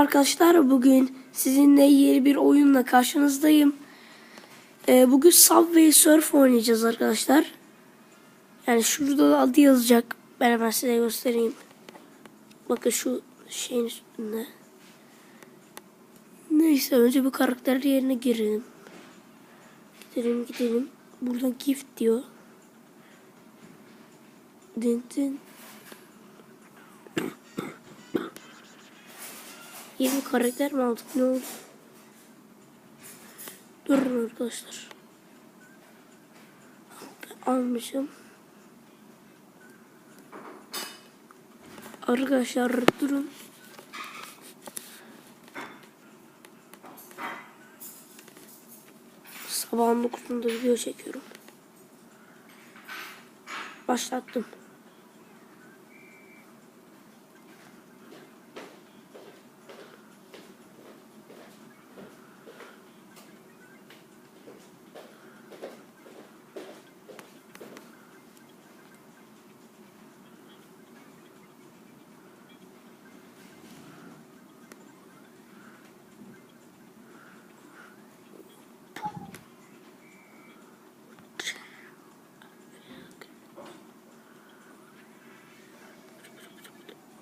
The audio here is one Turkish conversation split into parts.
Arkadaşlar bugün sizinle yeni bir oyunla karşınızdayım. Ee, bugün Subway Surf oynayacağız arkadaşlar. Yani şurada da adı yazacak. Ben hemen size göstereyim. Bakın şu şeyin üstünde. Neyse önce bir karakter yerine girelim. Gidelim gidelim. Burada gift diyor. Din din. Yeni karakter mi aldık ne oldu? Durun arkadaşlar. Almışım. Arkadaşlar durun. Sabahın 9'unda video çekiyorum. Başlattım.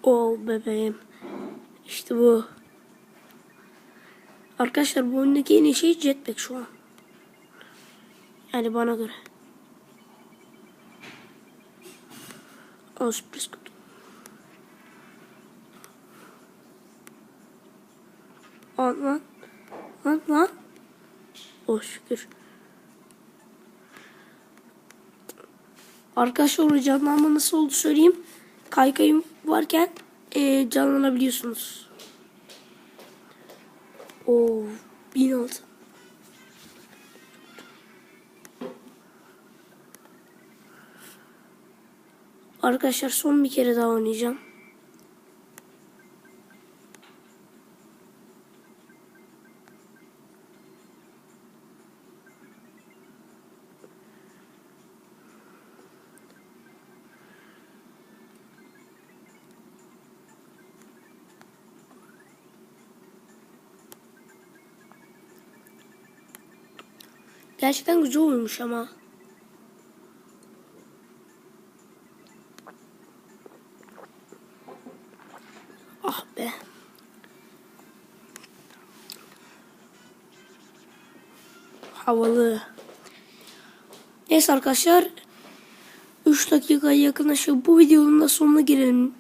O bebeğim. İşte bu. Arkadaşlar bu oyundaki en iyi şey jetpack şu an. Yani bana göre. Al sürpriz kutu. Al lan. Lan lan. Oh şükür. Arkadaşlar canlanma nasıl oldu söyleyeyim. Kaykayım varken e, canlanabiliyorsunuz. Oo, 1006. Arkadaşlar son bir kere daha oynayacağım. Gerçekten güzel olmuş ama. Ah be. Havalı. Neyse arkadaşlar. 3 dakikaya yakınlaşıyor. Bu videonun da sonuna gelelim.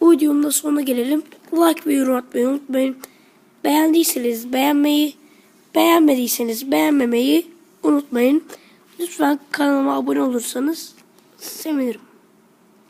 Bu videonun da sonuna gelelim. Like ve yorum atmayı unutmayın. Beğendiyseniz beğenmeyi, beğenmediyseniz beğenmemeyi unutmayın. Lütfen kanalıma abone olursanız sevinirim.